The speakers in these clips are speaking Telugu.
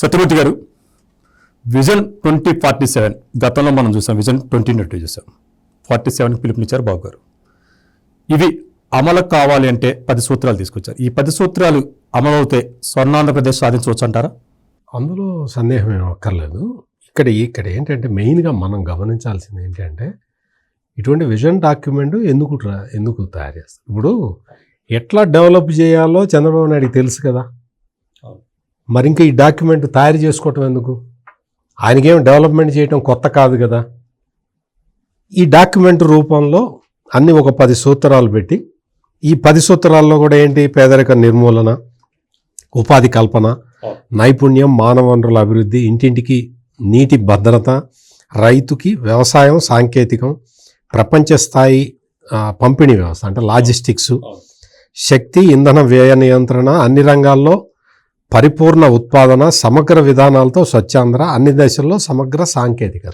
సత్యమూర్తి గారు విజన్ ట్వంటీ ఫార్టీ సెవెన్ గతంలో మనం చూసాం విజన్ ట్వంటీ ట్వంటీ చూసాం. ఫార్టీ సెవెన్ పిలుపునిచ్చారు బాబు గారు. ఇవి అమలు కావాలి అంటే పది సూత్రాలు తీసుకొచ్చారు. ఈ పది సూత్రాలు అమలు అవుతే స్వర్ణాంధ్రప్రదేశ్ సాధించవచ్చు అంటారా? అందులో సందేహం ఏం అక్కర్లేదు. ఇక్కడ ఇక్కడ ఏంటంటే మెయిన్గా మనం గమనించాల్సింది ఏంటంటే ఇటువంటి విజన్ డాక్యుమెంట్ ఎందుకు ఎందుకు తయారు చేస్తారు? ఇప్పుడు ఎట్లా డెవలప్ చేయాలో చంద్రబాబు నాయుడికి తెలుసు కదా. మరి ఇంకా ఈ డాక్యుమెంట్ తయారు చేసుకోవటం ఎందుకు? ఆయనకేం డెవలప్మెంట్ చేయటం కొత్త కాదు కదా? ఈ డాక్యుమెంట్ రూపంలో అన్ని ఒక పది సూత్రాలు పెట్టి ఈ పది సూత్రాల్లో కూడా ఏంటి? పేదరిక నిర్మూలన ఉపాధి కల్పన నైపుణ్యం మానవ వనరుల అభివృద్ధి ఇంటింటికి నీటి భద్రత రైతుకి వ్యవసాయం సాంకేతికం ప్రపంచ స్థాయి పంపిణీ వ్యవస్థ అంటే లాజిస్టిక్స్ శక్తి ఇంధన వ్యయ నియంత్రణ అన్ని రంగాల్లో పరిపూర్ణ ఉత్పాదన సమగ్ర విధానాలతో స్వచ్ఛాంధ్ర అన్ని దశల్లో సమగ్ర సాంకేతికత.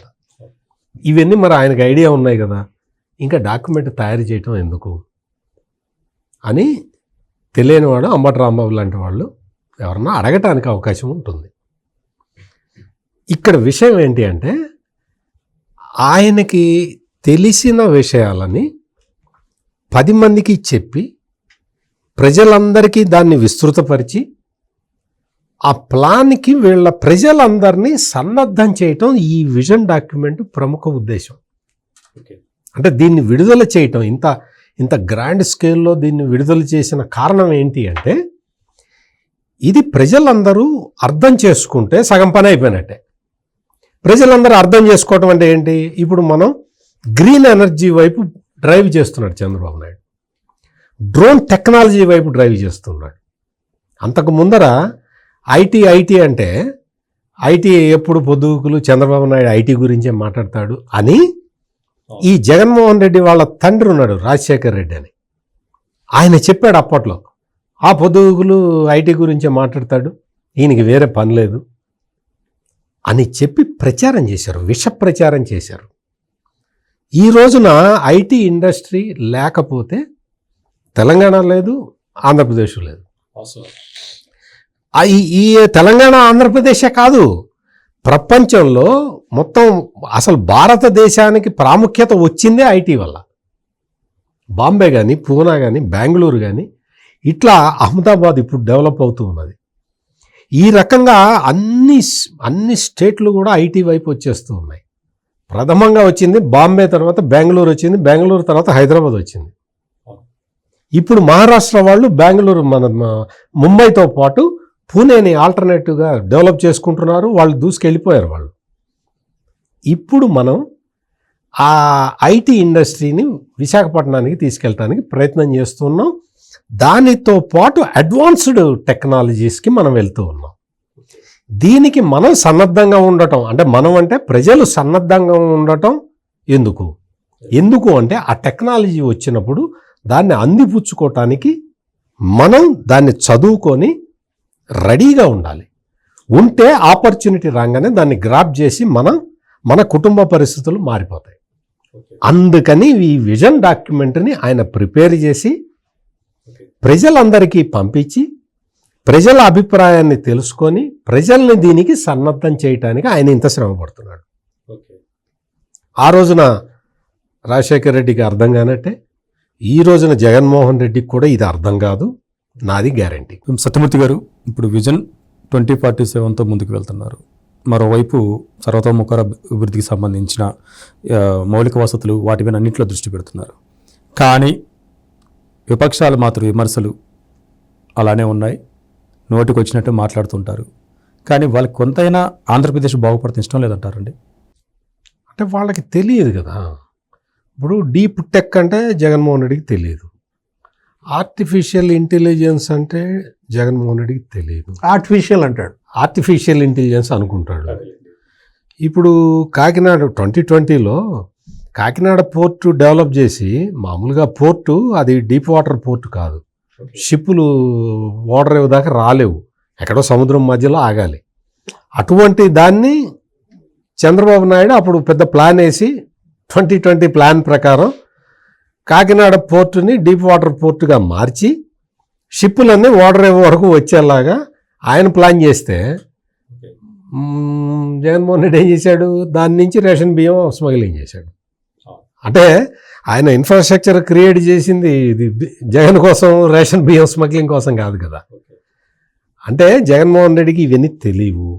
ఇవన్నీ మరి ఆయనకు ఐడియా ఉన్నాయి కదా. ఇంకా డాక్యుమెంట్ తయారు చేయటం ఎందుకు? అని తెలియనివాడు అంబటి రాంబాబు లాంటి వాళ్ళు ఎవరన్నా అడగటానికి అవకాశం ఉంటుంది. ఇక్కడ విషయం ఏంటి అంటే ఆయనకి తెలిసిన విషయాలని పది మందికి చెప్పి ప్రజలందరికీ దాన్ని విస్తృతపరిచి ఆ ప్లాన్కి వీళ్ళ ప్రజలందరినీ సన్నద్ధం చేయటం ఈ విజన్ డాక్యుమెంట్ ప్రముఖ ఉద్దేశం. అంటే దీన్ని విడుదల చేయటం ఇంత ఇంత గ్రాండ్ స్కేల్లో దీన్ని విడుదల చేసిన కారణం ఏంటి అంటే ఇది ప్రజలందరూ అర్థం చేసుకుంటే సగం పని అయిపోయినట్టే. ప్రజలందరూ అర్థం చేసుకోవటం అంటే ఏంటి? ఇప్పుడు మనం గ్రీన్ ఎనర్జీ వైపు డ్రైవ్ చేస్తున్నాడు చంద్రబాబు నాయుడు. డ్రోన్ టెక్నాలజీ వైపు డ్రైవ్ చేస్తున్నాడు. అంతకు ముందర ఐటీ ఐటీ అంటే ఐటీ ఎప్పుడు పొద్దుకులు చంద్రబాబు నాయుడు ఐటీ గురించే మాట్లాడతాడు అని ఈ జగన్మోహన్ రెడ్డి వాళ్ళ తండ్రి ఉన్నాడు రాజశేఖర్ రెడ్డి అని. ఆయన చెప్పాడు అప్పట్లో ఆ పొద్దుగులు ఐటీ గురించే మాట్లాడతాడు ఈయనకి వేరే పని లేదు అని చెప్పి ప్రచారం చేశారు విష ప్రచారం చేశారు. ఈ రోజున ఐటీ ఇండస్ట్రీ లేకపోతే తెలంగాణ లేదు ఆంధ్రప్రదేశ్ లేదు. ఈ తెలంగాణ ఆంధ్రప్రదేశే కాదు. ప్రపంచంలో మొత్తం అసలు భారతదేశానికి ప్రాముఖ్యత వచ్చిందే ఐటీ వల్ల. బాంబే కానీ పూనా కానీ బెంగళూరు కానీ ఇట్లా అహ్మదాబాద్ ఇప్పుడు డెవలప్ అవుతూ ఉన్నది. ఈ రకంగా అన్ని అన్ని స్టేట్లు కూడా ఐటీ వైపు వచ్చేస్తూ ఉన్నాయి. ప్రథమంగా వచ్చింది బాంబే తర్వాత బెంగళూరు వచ్చింది బెంగళూరు తర్వాత హైదరాబాద్ వచ్చింది. ఇప్పుడు మహారాష్ట్ర వాళ్ళు బెంగళూరు మన ముంబైతో పాటు పూణేని ఆల్టర్నేటివ్గా డెవలప్ చేసుకుంటున్నారు వాళ్ళు దూసుకెళ్ళిపోయారు వాళ్ళు. ఇప్పుడు మనం ఆ ఐటీ ఇండస్ట్రీని విశాఖపట్నానికి తీసుకెళ్ళడానికి ప్రయత్నం చేస్తున్నాం. దానితో పాటు అడ్వాన్స్డ్ టెక్నాలజీస్కి మనం వెళ్తూ ఉన్నాం. దీనికి మనం సన్నద్ధంగా ఉండటం అంటే మనం అంటే ప్రజలు సన్నద్ధంగా ఉండటం ఎందుకు? ఎందుకు అంటే ఆ టెక్నాలజీ వచ్చినప్పుడు దాన్ని అందిపుచ్చుకోవటానికి మనం దాన్ని చదువుకొని రెడీగా ఉండాలి. ఉంటే ఆపర్చునిటీ రాగానే దాన్ని గ్రాప్ చేసి మనం మన కుటుంబ పరిస్థితులు మారిపోతాయి. అందుకని ఈ విజన్ డాక్యుమెంట్ని ఆయన ప్రిపేర్ చేసి ప్రజలందరికీ పంపించి ప్రజల అభిప్రాయాన్ని తెలుసుకొని ప్రజల్ని దీనికి సన్నద్ధం చేయటానికి ఆయన ఇంత శ్రమ పడుతున్నాడు. ఆ రోజున రాజశేఖర్ రెడ్డికి అర్థం కానట్టే ఈ రోజున జగన్మోహన్ రెడ్డికి కూడా ఇది అర్థం కాదు. నాది గ్యారంటీ. సత్యమూర్తి గారు ఇప్పుడు విజన్ ట్వంటీ ఫార్టీ సెవెన్తో ముందుకు వెళ్తున్నారు. మరోవైపు సర్వతోముఖ అభివృద్ధికి సంబంధించిన మౌలిక వసతులు వాటి మీద అన్నింటిలో దృష్టి పెడుతున్నారు. కానీ విపక్షాలు మాత్రం విమర్శలు అలానే ఉన్నాయి. నోటికి వచ్చినట్టు మాట్లాడుతుంటారు. కానీ వాళ్ళకి కొంతైనా ఆంధ్రప్రదేశ్ బాగుపడుతుంది ఇష్టం లేదంటారండి? అంటే వాళ్ళకి తెలియదు కదా. ఇప్పుడు డీప్ టెక్ అంటే జగన్మోహన్ రెడ్డికి తెలియదు. ఆర్టిఫిషియల్ ఇంటెలిజెన్స్ అంటే జగన్మోహన్ రెడ్డికి తెలియదు ఆర్టిఫిషియల్ అంటాడు. ఆర్టిఫిషియల్ ఇంటెలిజెన్స్ అనుకుంటాడు. ఇప్పుడు కాకినాడ ట్వంటీ ట్వంటీలో కాకినాడ పోర్టు డెవలప్ చేసి మామూలుగా పోర్టు అది డీప్ వాటర్ పోర్టు కాదు. షిప్పులు ఓడర్ దాకా రాలేవు. ఎక్కడో సముద్రం మధ్యలో ఆగాలి. అటువంటి దాన్ని చంద్రబాబు నాయుడు అప్పుడు పెద్ద ప్లాన్ వేసి ట్వంటీ ట్వంటీ ప్లాన్ ప్రకారం కాకినాడ పోర్టుని డీప్ వాటర్ పోర్టుగా మార్చి షిప్పులన్నీ ఓడర్ వరకు వచ్చేలాగా ఆయన ప్లాన్ చేస్తే జగన్మోహన్ రెడ్డి ఏం చేశాడు? దాని నుంచి రేషన్ బియ్యం స్మగ్లింగ్ చేశాడు. అంటే ఆయన ఇన్ఫ్రాస్ట్రక్చర్ క్రియేట్ చేసింది ఇది జగన్ కోసం రేషన్ బియ్యం స్మగ్లింగ్ కోసం కాదు కదా. అంటే జగన్మోహన్ రెడ్డికి ఇవన్నీ తెలియవు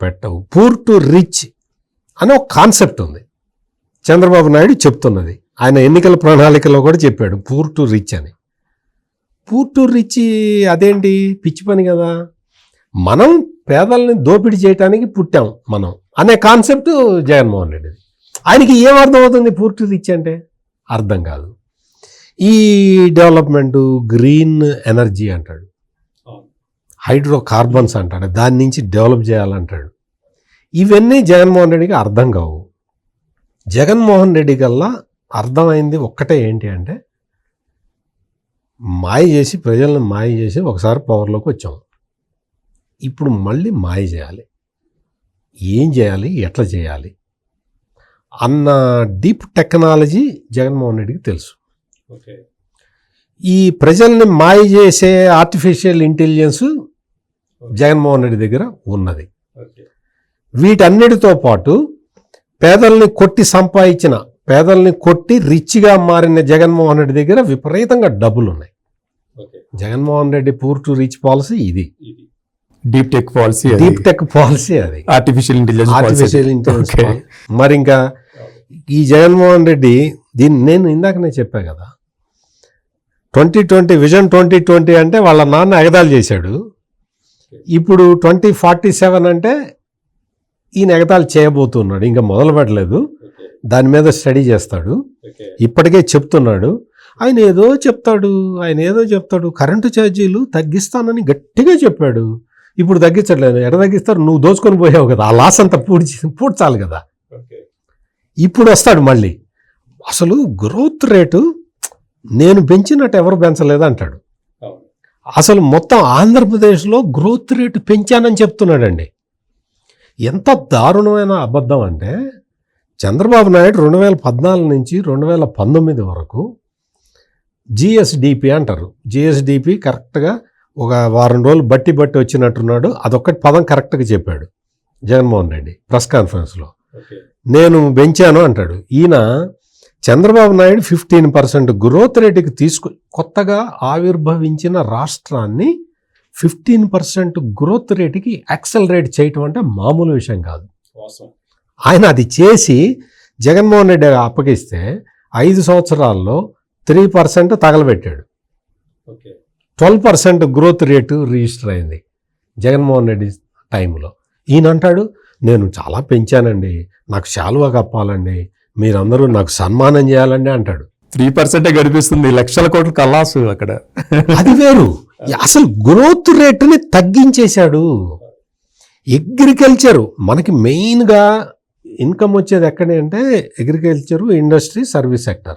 పెట్టవు. పూర్ టు రిచ్ అని ఒక కాన్సెప్ట్ ఉంది. చంద్రబాబు నాయుడు చెప్తున్నది. ఆయన ఎన్నికల ప్రణాళికలో కూడా చెప్పాడు పూర్ టు రిచ్ అని. పూర్ టు రిచ్ అదేంటి? పిచ్చి పని కదా. మనం పేదల్ని దోపిడీ చేయడానికి పుట్టాం మనం అనే కాన్సెప్ట్ జగన్మోహన్ రెడ్డిది. ఆయనకి ఏం అర్థం అవుతుంది పూర్ టు రిచ్ అంటే? అర్థం కాదు. ఈ డెవలప్మెంట్ గ్రీన్ ఎనర్జీ అంటాడు. హైడ్రో కార్బన్స్ అంటాడు. దాని నుంచి డెవలప్ చేయాలంటాడు. ఇవన్నీ జగన్మోహన్ రెడ్డికి అర్థం కావు. జగన్మోహన్ రెడ్డి కల్లా అర్థమైంది ఒక్కటే ఏంటి అంటే మాయ చేసి ప్రజలను మాయ చేసి ఒకసారి పవర్లోకి వచ్చాం. ఇప్పుడు మళ్ళీ మాయ చేయాలి. ఏం చేయాలి? ఎట్లా చేయాలి? అన్న డీప్ టెక్నాలజీ జగన్మోహన్ రెడ్డికి తెలుసు. ఈ ప్రజల్ని మాయ చేసే ఆర్టిఫిషియల్ ఇంటెలిజెన్స్ జగన్మోహన్ రెడ్డి దగ్గర ఉన్నది. వీటన్నిటితో పాటు పేదల్ని కొట్టి సంపాదించిన పేదల్ని కొట్టి రిచ్గా మారిన జగన్మోహన్ రెడ్డి దగ్గర విపరీతంగా డబ్బులు ఉన్నాయి Jaganmohan Reddy poor to rich policy ఇది. Deep tech policy deep tech policy అది. Artificial intelligence artificial intelligence. మరి ఇంకా ఈ జగన్మోహన్ రెడ్డి దీన్ని నేను ఇందాకనే చెప్పా కదా. Twenty twenty vision twenty twenty అంటే వాళ్ళ నాన్న ఎగతాళి చేశాడు. ఇప్పుడు ట్వంటీ ఫార్టీ సెవెన్ అంటే ఈయన ఎగతాళి చేయబోతున్నాడు. ఇంకా మొదలు పెట్టలేదు దాని మీద స్టడీ చేస్తాడు. ఇప్పటికే చెప్తున్నాడు. ఆయన ఏదో చెప్తాడు. ఆయన ఏదో చెప్తాడు. కరెంటు ఛార్జీలు తగ్గిస్తానని గట్టిగా చెప్పాడు. ఇప్పుడు తగ్గించట్లేదు. ఎట తగ్గిస్తారు? నువ్వు దోచుకొని పోయావు కదా. ఆ లాస్ అంతా పూడ్చి పూడ్చాలి కదా. ఇప్పుడు వస్తాడు మళ్ళీ. అసలు గ్రోత్ రేటు నేను పెంచినట్టు ఎవరు పెంచలేదు అంటాడు. అసలు మొత్తం ఆంధ్రప్రదేశ్లో గ్రోత్ రేటు పెంచానని చెప్తున్నాడండి. ఎంత దారుణమైన అబద్ధం అంటే చంద్రబాబు నాయుడు రెండు వేల పద్నాలుగు నుంచి రెండు వేల పంతొమ్మిది వరకు జిఎస్డిపి అంటారు. జిఎస్డిపి కరెక్ట్గా ఒక వారం రోజులు బట్టి బట్టి వచ్చినట్టున్నాడు. అదొక్కటి పదం కరెక్ట్గా చెప్పాడు జగన్మోహన్ రెడ్డి ప్రెస్ కాన్ఫరెన్స్లో. నేను పెంచాను అంటాడు. ఈయన Chandrababu Naidu fifteen percent growth రేటుకి తీసుకు కొత్తగా ఆవిర్భవించిన రాష్ట్రాన్ని ఫిఫ్టీన్ పర్సెంట్ గ్రోత్ రేటుకి యాక్సలరేట్ చేయటం అంటే మామూలు విషయం కాదు. ఆయన అది చేసి జగన్మోహన్ రెడ్డి అప్పగిస్తే ఐదు సంవత్సరాల్లో three percent తగలబెట్టాడు. Twelve percent growth rate register అయింది జగన్మోహన్ రెడ్డి టైంలో. ఈయన అంటాడు నేను చాలా పెంచానండి నాకు శాలువా కప్పాలండి మీరందరూ నాకు సన్మానం చేయాలండి అంటాడు. త్రీ పర్సెంటే గడిపిస్తుంది లక్షల కోట్ల కల్లాసు అక్కడ. అది వేరు. అసలు గ్రోత్ రేటుని తగ్గించేశాడు. అగ్రికల్చరు మనకి మెయిన్గా ఇన్కమ్ వచ్చేది ఎక్కడి అంటే agriculture industry service sector.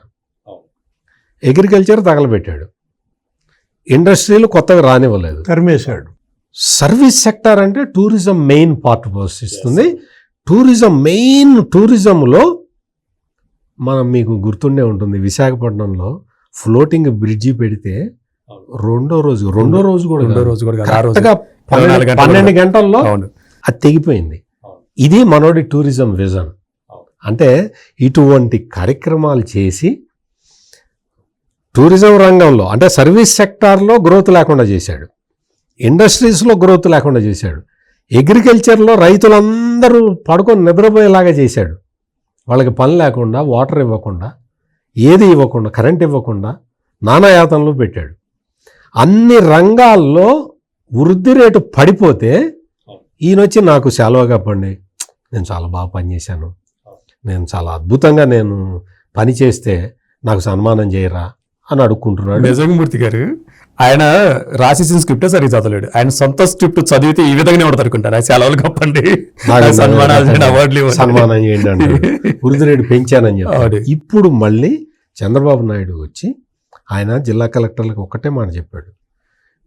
Agriculture తగలబెట్టాడు. ఇండస్ట్రీలు కొత్తగా రానివ్వలేదు. తరిమేశాడు. సర్వీస్ సెక్టర్ అంటే టూరిజం మెయిన్ పార్ట్ పోషిస్తుంది. టూరిజం మెయిన్ టూరిజంలో మనం మీకు గుర్తుండే ఉంటుంది విశాఖపట్నంలో ఫ్లోటింగ్ బ్రిడ్జి పెడితే రెండో రోజు రెండో రోజు కూడా రెండో. రోజు కూడా పన్నెండు. గంటల్లో అది తెగిపోయింది. ఇది మనోడి టూరిజం విజన్. అంటే ఇటువంటి కార్యక్రమాలు చేసి టూరిజం రంగంలో అంటే సర్వీస్ సెక్టార్లో గ్రోత్ లేకుండా చేశాడు. ఇండస్ట్రీస్లో గ్రోత్ లేకుండా చేశాడు. అగ్రికల్చర్లో రైతులందరూ పడుకొని నిద్రపోయేలాగా చేశాడు. వాళ్ళకి పని లేకుండా వాటర్ ఇవ్వకుండా ఏది ఇవ్వకుండా కరెంట్ ఇవ్వకుండా నానాయాతనలు పెట్టాడు. అన్ని రంగాల్లో వృద్ధి రేటు పడిపోతే ఈయన వచ్చి నాకు సెలవుగా పడి నేను చాలా బాగా పనిచేశాను. నేను చాలా అద్భుతంగా నేను పని చేస్తే నాకు సన్మానం చేయరా అని అడుక్కుంటున్నాడు. నిజంగమూర్తి గారు ఆయన రాసేసిన స్క్రిప్టే సరిగ్గా చదవలేడు. ఆయన సొంత స్క్రిప్ట్ చదివితే ఈ విధంగానే ఉండదు అనుకుంటారు ఆయన సెలవులు కప్పండి సన్మానాలు అవార్డులు. సన్మానం చేయండి అంటాడు వృద్ధి రేటు పెంచానని చెప్పి అవును. ఇప్పుడు మళ్ళీ చంద్రబాబు నాయుడు వచ్చి ఆయన జిల్లా కలెక్టర్లకు ఒక్కటే మాట చెప్పాడు.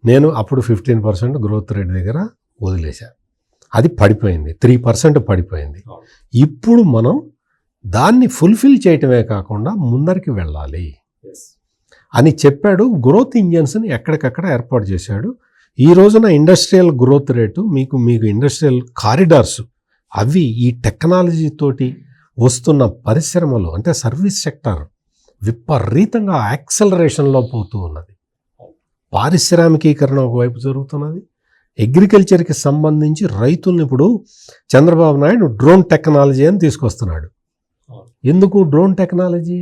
నేను అప్పుడు ఫిఫ్టీన్ పర్సెంట్ గ్రోత్ రేట్ దగ్గర వదిలేశా. అది పడిపోయింది. త్రీ పర్సెంట్ పడిపోయింది. ఇప్పుడు మనం దాన్ని ఫుల్ఫిల్ చేయటమే కాకుండా ముందరికి వెళ్ళాలి. అని చెప్పాడు గ్రోత్ ఇంజన్స్ని ఎక్కడికక్కడ ఏర్పాటు చేశాడు. ఈ రోజున ఇండస్ట్రియల్ గ్రోత్ రేటు మీకు మీకు ఇండస్ట్రియల్ కారిడార్స్ అవి ఈ టెక్నాలజీ తోటి వస్తున్న పరిశ్రమలు అంటే సర్వీస్ సెక్టర్ విపరీతంగా యాక్సలరేషన్లో పోతూ ఉన్నది. పారిశ్రామికీకరణ ఒకవైపు జరుగుతున్నది. అగ్రికల్చర్కి సంబంధించి రైతుల్ని ఇప్పుడు చంద్రబాబు నాయుడు డ్రోన్ టెక్నాలజీ అని తీసుకొస్తున్నాడు. ఎందుకు డ్రోన్ టెక్నాలజీ?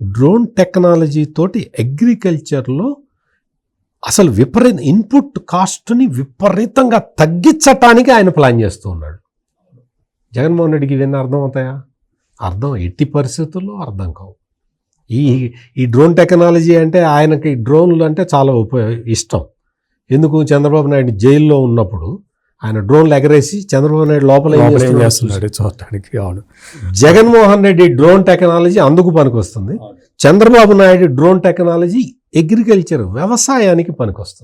డ్రోన్ టెక్నాలజీ తోటి అగ్రికల్చర్లో అసలు విపరీత ఇన్పుట్ కాస్ట్ని విపరీతంగా తగ్గించటానికి ఆయన ప్లాన్ చేస్తూ ఉన్నాడు. జగన్మోహన్ రెడ్డికి ఇవన్నీ అర్థం అవుతాయా అర్థం ఎట్టి పరిస్థితుల్లో అర్థం కావు. ఈ ఈ డ్రోన్ టెక్నాలజీ అంటే ఆయనకి డ్రోన్లు అంటే చాలా ఉప ఇష్టం. ఎందుకు చంద్రబాబు నాయుడు జైల్లో ఉన్నప్పుడు ఆయన డ్రోన్లు ఎగరేసి చంద్రబాబు నాయుడు లోపల ఏం చేస్తున్నాడు చూడటానికి అవును. జగన్మోహన్ రెడ్డి డ్రోన్ టెక్నాలజీ అందుకు పనికొస్తుంది. Chandrababu Naidu drone technology agriculture వ్యవసాయానికి పనికొస్తుంది.